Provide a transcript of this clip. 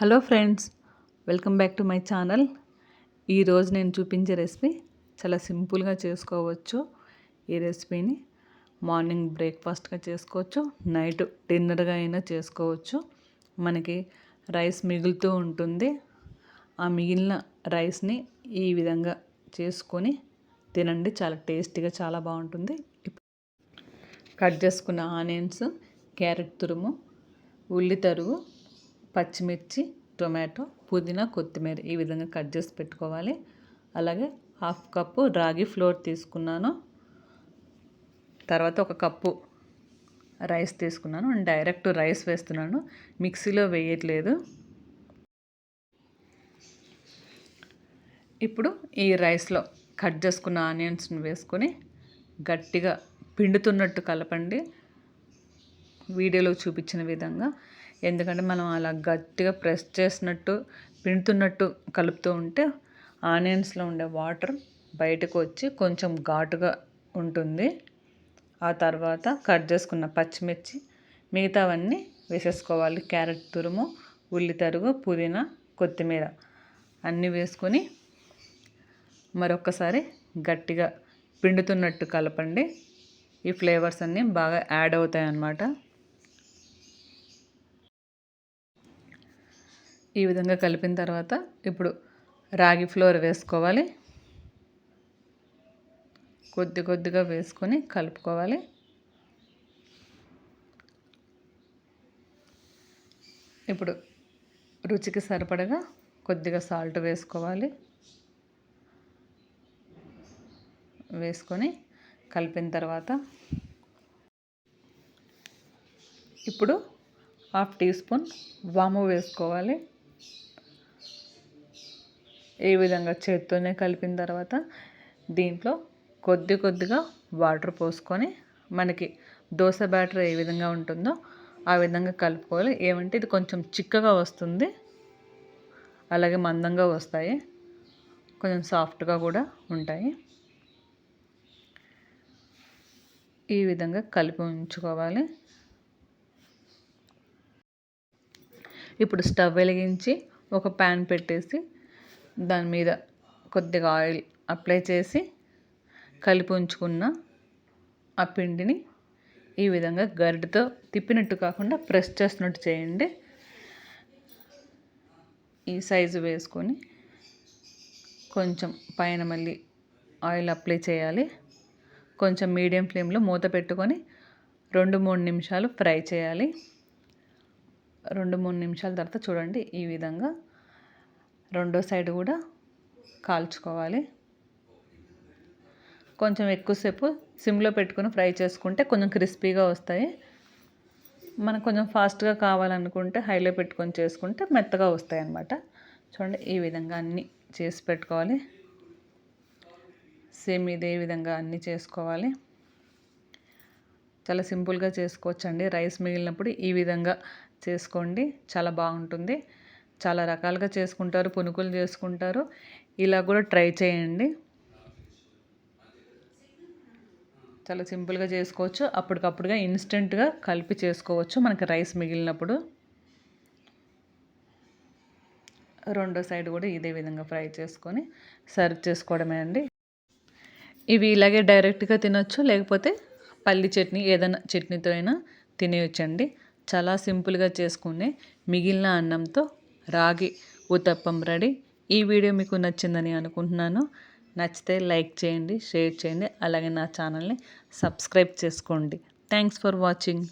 Hello friends welcome back to my channel. ఈరోజు నేను చూపించే రెసిపీ చాలా సింపుల్గా చేసుకోవచ్చు. ఈ రెసిపీని మార్నింగ్ బ్రేక్ఫాస్ట్గా చేసుకోవచ్చు నైట్ డిన్నర్గా అయినా చేసుకోవచ్చు. మనకి రైస్ మిగులుతూ ఉంటుంది. ఆ మిగిలిన రైస్ని ఈ విధంగా చేసుకొని తినండి చాలా టేస్టీగా చాలా బాగుంటుంది. కట్ చేసుకున్న ఆనియన్స్ క్యారెట్ తురుము ఉల్లి తరుగు పచ్చిమిర్చి టొమాటో పుదీనా కొత్తిమీర ఈ విధంగా కట్ చేసి పెట్టుకోవాలి. అలాగే హాఫ్ కప్పు రాగి ఫ్లోర్ తీసుకున్నాను. తర్వాత ఒక కప్పు రైస్ తీసుకున్నాను. డైరెక్ట్ రైస్ వేస్తున్నాను. మిక్సీలో వేయట్లేదు. ఇప్పుడు ఈ రైస్లో కట్ చేసుకున్న ఆనియన్స్ని వేసుకొని గట్టిగా పిండుతున్నట్టు కలపండి. వీడియోలో చూపించిన విధంగా ఎందుకంటే మనం అలా గట్టిగా ప్రెస్ చేసినట్టు పిండుతున్నట్టు కలుపుతూ ఉంటే ఆనియన్స్లో ఉండే వాటర్ బయటకు వచ్చి కొంచెం ఘాటుగా ఉంటుంది. ఆ తర్వాత కట్ చేసుకున్న పచ్చిమిర్చి మిగతావన్నీ వేసేసుకోవాలి. క్యారెట్ తురుము ఉల్లి తరుగు పుదీనా కొత్తిమీర అన్నీ వేసుకొని మరొకసారి గట్టిగా పిండుతున్నట్టు కలపండి. ఈ ఫ్లేవర్స్ అన్నీ బాగా యాడ్ అవుతాయి అన్నమాట ఈ విధంగా కలిపిన తర్వాత ఇప్పుడు రాగి ఫ్లోర్ వేసుకోవాలి. కొద్ది కొద్దిగా వేసుకొని కలుపుకోవాలి. ఇప్పుడు రుచికి సరిపడగా కొద్దిగా సాల్ట్ వేసుకోవాలి. వేసుకొని కలిపిన తర్వాత ఇప్పుడు హాఫ్ టీ స్పూన్ వాము వేసుకోవాలి. ఈ విధంగా చేత్తోనే కలిపిన తర్వాత దీంట్లో కొద్ది కొద్దిగా వాటర్ పోసుకొని మనకి దోశ బ్యాటర్ ఏ విధంగా ఉంటుందో ఆ విధంగా కలుపుకోవాలి. ఏమంటే ఇది కొంచెం చిక్కగా వస్తుంది. అలాగే మందంగా వస్తాయి. కొంచెం సాఫ్ట్గా కూడా ఉంటాయి. ఈ విధంగా కలిపి ఉంచుకోవాలి. ఇప్పుడు స్టవ్ వెలిగించి ఒక ప్యాన్ పెట్టేసి దాని మీద కొద్దిగా ఆయిల్ అప్లై చేసి కలిపి ఉంచుకున్న ఆ పిండిని ఈ విధంగా గరిటతో తిప్పినట్టు కాకుండా ప్రెస్ చేస్తున్నట్టు చేయండి. ఈ సైజు వేసుకొని కొంచెం పైన మళ్ళీ ఆయిల్ అప్లై చేయాలి. కొంచెం మీడియం ఫ్లేమ్లో మూత పెట్టుకొని రెండు మూడు నిమిషాలు ఫ్రై చేయాలి. రెండు మూడు నిమిషాల తర్వాత చూడండి ఈ విధంగా రెండో సైడ్ కూడా కాల్చుకోవాలి. కొంచెం ఎక్కువసేపు సిమ్లో పెట్టుకుని ఫ్రై చేసుకుంటే కొంచెం క్రిస్పీగా వస్తాయి. మనకు కొంచెం ఫాస్ట్గా కావాలనుకుంటే హైలో పెట్టుకొని చేసుకుంటే మెత్తగా వస్తాయి అన్నమాట. చూడండి ఈ విధంగా అన్నీ చేసి పెట్టుకోవాలి. సేమ్ ఇదే విధంగా అన్నీ చేసుకోవాలి. చాలా సింపుల్గా చేసుకోవచ్చండి. రైస్ మిగిలినప్పుడు ఈ విధంగా చేసుకోండి. చాలా బాగుంటుంది. చాలా రకాలుగా చేసుకుంటారు పునుకులు చేసుకుంటారు. ఇలా కూడా ట్రై చేయండి. చాలా సింపుల్గా చేసుకోవచ్చు. అప్పటికప్పుడుగా ఇన్స్టెంట్గా కలిపి చేసుకోవచ్చు. మనకి రైస్ మిగిలినప్పుడు రెండో సైడ్ కూడా ఇదే విధంగా ఫ్రై చేసుకొని సర్వ్ చేసుకోవడమే అండి. ఇవి ఇలాగే డైరెక్ట్గా తినొచ్చు లేకపోతే పల్లి చట్నీ ఏదైనా చట్నీతో అయినా తినేయచ్చండి. చాలా సింపుల్గా చేసుకునే మిగిలిన అన్నంతో రాగి ఉతప్పం రెడీ. ఈ వీడియో మీకు నచ్చిందని అనుకుంటున్నాను. నచ్చితే లైక్ చేయండి షేర్ చేయండి అలాగే నా ఛానల్ని సబ్స్క్రైబ్ చేసుకోండి. Thanks for watching.